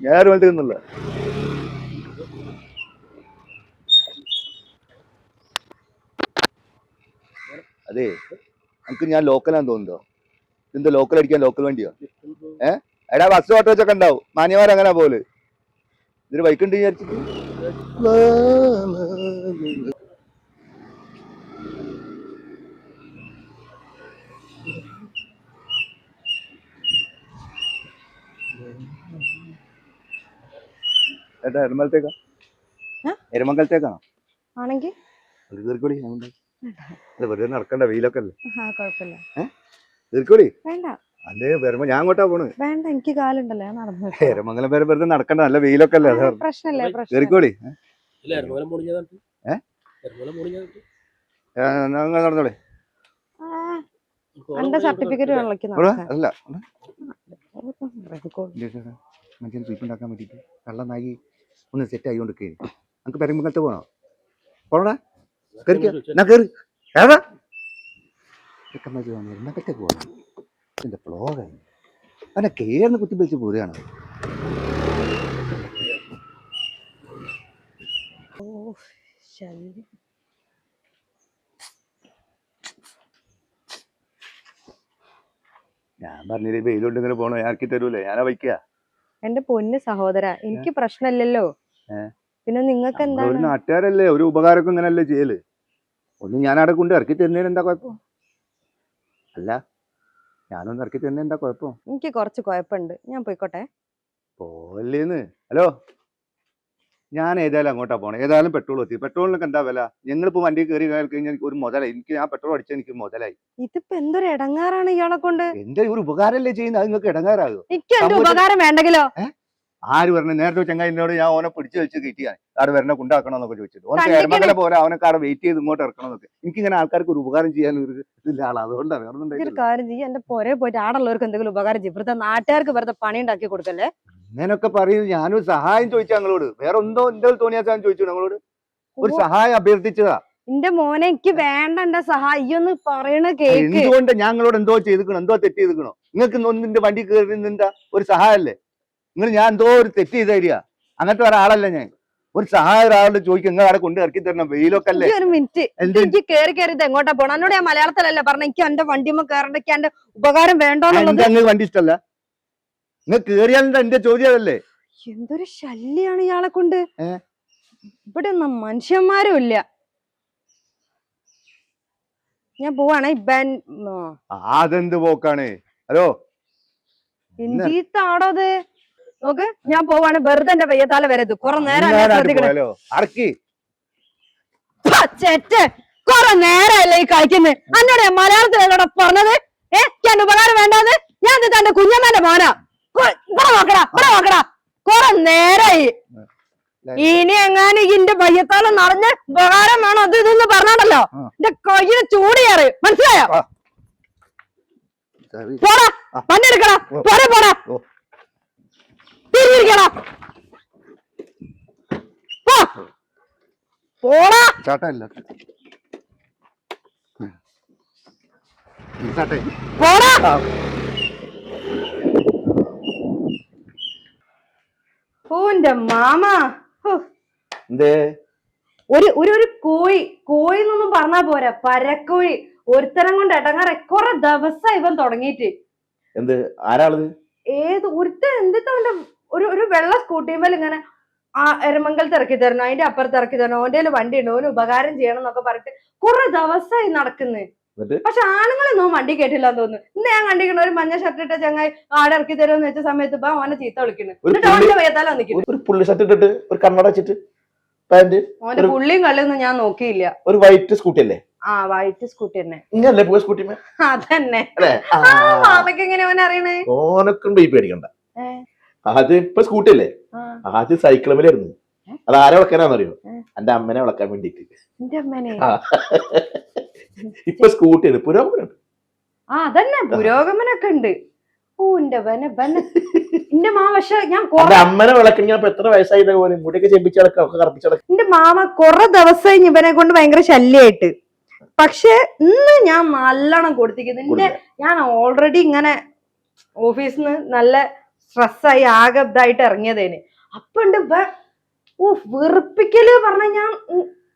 ഞാൻ നിന്നില്ല? അതെ നമുക്ക് ഞാൻ ലോക്കലാന്ന് തോന്നുന്നുണ്ടോ? ഇതെന്താ ലോക്കൽ അടിക്കാൻ ലോക്കൽ വണ്ടിയോ? ഏഹ് എടാ ബസ് ഓട്ടോ വെച്ചൊക്കെ ഉണ്ടാവും. മാന്യമാർ അങ്ങനെ പോലെ ഇതിന് ബൈക്ക് ഉണ്ട് വിചാരിച്ചിട്ട്? ഏട്ടാ എരമലത്തേക്കാ? എരമംഗലത്തേക്കാണോ? ആണെങ്കിൽ? അല്ല വെറുതെ നടക്കണ്ട വെയിലൊക്കെ അല്ലേ? കുഴപ്പമില്ല. കീറിക്കോടി വേണ്ട. അല്ലേ? വരുമ്പോ ഞാൻ അങ്ങോട്ടാ പോണ്. വേണ്ട എനിക്ക് കാലുണ്ടല്ലോ ഞാൻ നടന്നു. എരമംഗലം വരെ വെറുതെ നടക്കണ്ട നല്ല വെയിലൊക്കെ അല്ലേ പ്രശ്നല്ലേ മുടിഞ്ഞതാണ് ഞങ്ങൾ നടന്നോളെ. എന്റെ സർട്ടിഫിക്കറ്റ് അല്ല. മനുഷ്യൻ സ്വീപ്പ് ഉണ്ടാക്കാൻ വേണ്ടിയിട്ട് കള്ളം നായി ഒന്ന് സെറ്റ് ആയിക്കൊണ്ട് കയറി നമുക്ക് പെരമ്പലത്ത് പോകണോ പോണോടാ. കയറി എന്നാ കയറി ഏതാ? ചെക്കന്മാർ എണ്ണക്കത്തെ പോകണം എന്റെ ഫ്ലോഗായി അവനെ കയറുന്ന കുത്തി പിടിച്ച് പോരുകയാണ് ഓ ഞാൻ പറഞ്ഞില്ലേ വെയിലുണ്ട് ഇങ്ങനെ പോണോ ആക്കി തരൂലേ ഞാനാ വയ്ക്കുക എന്റെ പൊന്ന് സഹോദര എനിക്ക് പ്രശ്നമില്ലല്ലോ പിന്നെ നിങ്ങൾക്ക് ഒരു എന്താണ്? നാട്ടുകാരല്ലേ ഒരു ഉപകാരമൊക്കെ ഇങ്ങനല്ലേ ചെയ്യൽ? ഒന്ന് ഞാൻ അവിടെ കൊണ്ട് ഇറക്കി തരുന്നതിന് എന്താ കുഴപ്പം? അല്ല ഞാനൊന്ന് ഇറക്കി തന്നെ എന്താ കുഴപ്പം? എനിക്ക് കുറച്ച് കുഴപ്പമുണ്ട്. ഞാൻ പോയിക്കോട്ടെ. പോവല്ലേന്ന്? ഹലോ? ഞാൻ ഏതായാലും അങ്ങോട്ടാ പോണേ. ഏതായാലും പെട്രോൾ എത്തി. പെട്രോളിനൊക്കെ എന്താ വില? ഞങ്ങളിപ്പോ വണ്ടി കയറി കഴിഞ്ഞാൽ ഒരു മുതലായി. എനിക്ക് ഞാൻ പെട്രോൾ അടിച്ചാൽ എനിക്ക് മുതലായി. ഇതിപ്പോ എന്തൊരു ഇടങ്ങാറാണ് ഇയാളെ കൊണ്ട്? എന്റെ ഒരു ഉപകാരമല്ലേ ചെയ്യുന്നത്? അത് നിങ്ങൾക്ക് ഇടങ്ങാറാകും എനിക്ക് ഉപകാരം വേണ്ടെങ്കിലോ? ആര് പറഞ്ഞു നേരത്തെ ചങ്ങായിനോട് ഞാൻ ഓനെ പിടിച്ചു വെച്ച് കയറ്റിയാണ് കാട് വരണ കൊണ്ടാക്കണം എന്നൊക്കെ ചോദിച്ചിട്ട് ഓനെ. കേരളത്തിലെ പോലെ അവനെ കാട് വെയിറ്റ് ചെയ്ത് ഇങ്ങോട്ട് ഇറക്കണം എന്നൊക്കെ. എനിക്ക് ഇങ്ങനെ ആൾക്കാർക്ക് ഒരു ഉപകാരം ചെയ്യാൻ ഒരു ഇതില്ല ആളാ. അതുകൊണ്ടാണ് വേറെ കാര്യം ചെയ്യും. എന്റെ പോരെ പോയിട്ട് ആടുള്ളവർക്ക് എന്തെങ്കിലും ഉപകാരം ചെയ്യും. ഇവിടുത്തെ നാട്ടുകാർക്ക് വെറുതെ പണി ഉണ്ടാക്കി കൊടുക്കല്ലേ? അങ്ങനെയൊക്കെ പറയുന്നത് ഞാനും സഹായം ചോദിച്ചു ഞങ്ങളോട് വേറെ എന്തോ എന്തോ തോന്നിയാ ഞാൻ ചോദിച്ചു ഞങ്ങളോട് ഒരു സഹായം അഭ്യർത്ഥിച്ചതാ. എന്റെ മോനെ എനിക്ക് വേണ്ട എന്റെ സഹായം. ഈ പറയണ കേക്ക്. എന്തുകൊണ്ട് ഞങ്ങളോട് എന്തോ ചെയ്തിക്കണോ? എന്തോ തെറ്റ് ചെയ്തിക്കണോ? നിങ്ങൾക്ക് ഒന്നിന്റെ വണ്ടി കയറി നിന്റെ ഒരു സഹായമല്ലേ? നിങ്ങൾ ഞാൻ എന്തോ ഒരു തെറ്റ് ചെയ്ത് തരിക അങ്ങനത്തെ ഒരാളല്ല ഞാൻ. ഒരു സഹായം ഒരാളോട് ചോദിക്കും നിങ്ങൾ അവിടെ കൊണ്ട് ഇറക്കി തരണം വെയിലൊക്കെ അല്ലേ? ഒരു മിനിറ്റ് എനിക്ക് കേറി ഇത് എങ്ങോട്ടാ പോണം? എന്നോട് ഞാൻ മലയാളത്തിലല്ലേ പറഞ്ഞ എനിക്ക് എന്റെ വണ്ടിമ്മ കയറണ്ട എനിക്ക് എന്റെ ഉപകാരം വേണ്ടോന്നുള്ളത്. അങ്ങ് വണ്ടി ഇഷ്ടല്ല? നിങ്ങൾ കേറിയാൽ എന്റെ ചോദ്യം അതല്ലേ? എന്തൊരു ശല്യാണ് ഇയാളെ കൊണ്ട്? ഇവിടെ ഒന്നും മനുഷ്യന്മാരും ഇല്ല. ഞാൻ പോവാണ് അതെന്ത് പോക്കാണ്? ഹലോ? ആടോ അത്? നോക്ക് ഞാൻ പോവാണ്. വെറുതെ എന്റെ പയ്യത്താല വരരുത്. കുറെ നേരം അറക്കി. കുറെ നേരമല്ലേ ഈ കളിക്കുന്നത് അന്നോട് മലയാളത്തിൽ പറഞ്ഞത്? ഏ എന്റെ ഉപകാരം വേണ്ടാന്ന്? ഞാൻ തന്റെ കുഞ്ഞമ്മന്റെ മോനാ. ഇവിടെ നോക്കടാ ഇവിടെ നോക്കടാ. കുറെ നേരായി. ഇനി എങ്ങാനും ഇതിന്റെ പയ്യത്താലം നിറഞ്ഞ് ഉപകാരം വേണം? അത് ഇതെന്ന് പറഞ്ഞാണ്ടല്ലോ. എന്റെ കയ്യിൽ ചൂടിയേറി മനസ്സിലായോ. പോടാ. പണ്ടെടുക്കടാ പോരെ പോടാ. തിരിഞ്ഞിരിക്കടാ. പോടാ. ചാട്ടേ. പോടാ. ഓന്റെ മാമ. എന്തേ? ഒരു ഒരു ഒരു കോഴി കോഴി എന്നൊന്നും പറഞ്ഞാ പോരാ. പരക്കോഴി. ഒരുത്തരം കൊണ്ട് ഇടങ്ങാറ കുറെ ദിവസം ഇവൻ തുടങ്ങിയിട്ട്. എന്ത്? ആരാളത് ഏത് ഒരുത്തൻ എന്തിട്ട് അവന്റെ ഒരു ഒരു വെള്ള സ്കൂട്ടിമേൽ ഇങ്ങനെ ആ എരമംഗലത്ത് ഇറക്കി തരണം അതിന്റെ അപ്പുറത്ത് ഇറക്കി തരണം ഓന്റെ വണ്ടി ഉണ്ട് ഓന് ഉപകാരം ചെയ്യണം എന്നൊക്കെ പറഞ്ഞിട്ട് കുറെ ദിവസമായി നടക്കുന്നത്? പക്ഷെ ആണുങ്ങളൊന്നും വണ്ടി കേട്ടില്ല എന്ന് തോന്നുന്നു. ഇന്ന് ഞാൻ കണ്ടിരിക്കണ ഒരു മഞ്ഞ ഷർട്ട് ഇട്ട ചങ്ങായി ആടെ ഇറക്കി തരുമെന്ന് വെച്ച സമയത്ത് ഇപ്പൊ ഓനെ ചീത്ത വിളിക്കുന്നു. ഒരു പുള്ളി ഷർട്ട് ഇട്ടിട്ട് ഒരു കണ്ണട വെച്ചിട്ട് പാന്റ് ഓന്റെ പുള്ളിയും കള്ളിയൊന്നും ഞാൻ നോക്കിയില്ല. ഒരു വൈറ്റ് സ്കൂട്ടി അല്ലേ? ആ വൈറ്റ് സ്കൂട്ടി തന്നെ. ഇങ്ങനല്ലേ പോയ സ്കൂട്ടി അതന്നെ. അറിയണേ? ഓനൊക്കെ പേടിക്കണ്ട? അത് ഇപ്പൊ സ്കൂട്ടി അല്ലേ ആദ്യം സൈക്കിളുമേലായിരുന്നു. അത് ആരെ വിളക്കാനാന്നറിയോ? ഏ. എന്റെ അമ്മനെ വിളക്കാൻ വേണ്ടിട്ട് ഇപ്പൊ സ്കൂട്ടി ആണ് പുരോഗമനം. ആ അതന്നെ പുരോഗമനൊക്കെ ഉണ്ട്. എന്റെ മാമ ഞാൻ അമ്മനെ എത്ര വയസ്സായി പോലെ മുടിയൊക്കെ ഒക്കെ എന്റെ മാമ കൊറേ ദിവസം ഇവനെ കൊണ്ട് ഭയങ്കര ശല്യായിട്ട്. പക്ഷെ ഇന്ന് ഞാൻ നല്ലോണം കൊടുത്തിരിക്കുന്നു. എന്റെ ഞാൻ ഓൾറെഡി ഇങ്ങനെ ഓഫീസിൽ നിന്ന് നല്ല സ്ട്രെസ്സായി ആകെ ഇതായിട്ട് ഇറങ്ങിയതേന്. അപ്പൊ ഉണ്ട് വെ- ഓ വെറുപ്പിക്കൽ പറഞ്ഞ ഞാൻ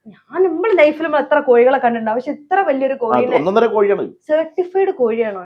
ഞാൻ നമ്മുടെ ലൈഫിൽ എത്ര കോഴികളെ കണ്ടിട്ടുണ്ടാവും. പക്ഷെ ഇത്ര വലിയൊരു കോഴി ഒന്നൊന്നര കോഴിയാണ്. സർട്ടിഫൈഡ് കോഴിയാണോ?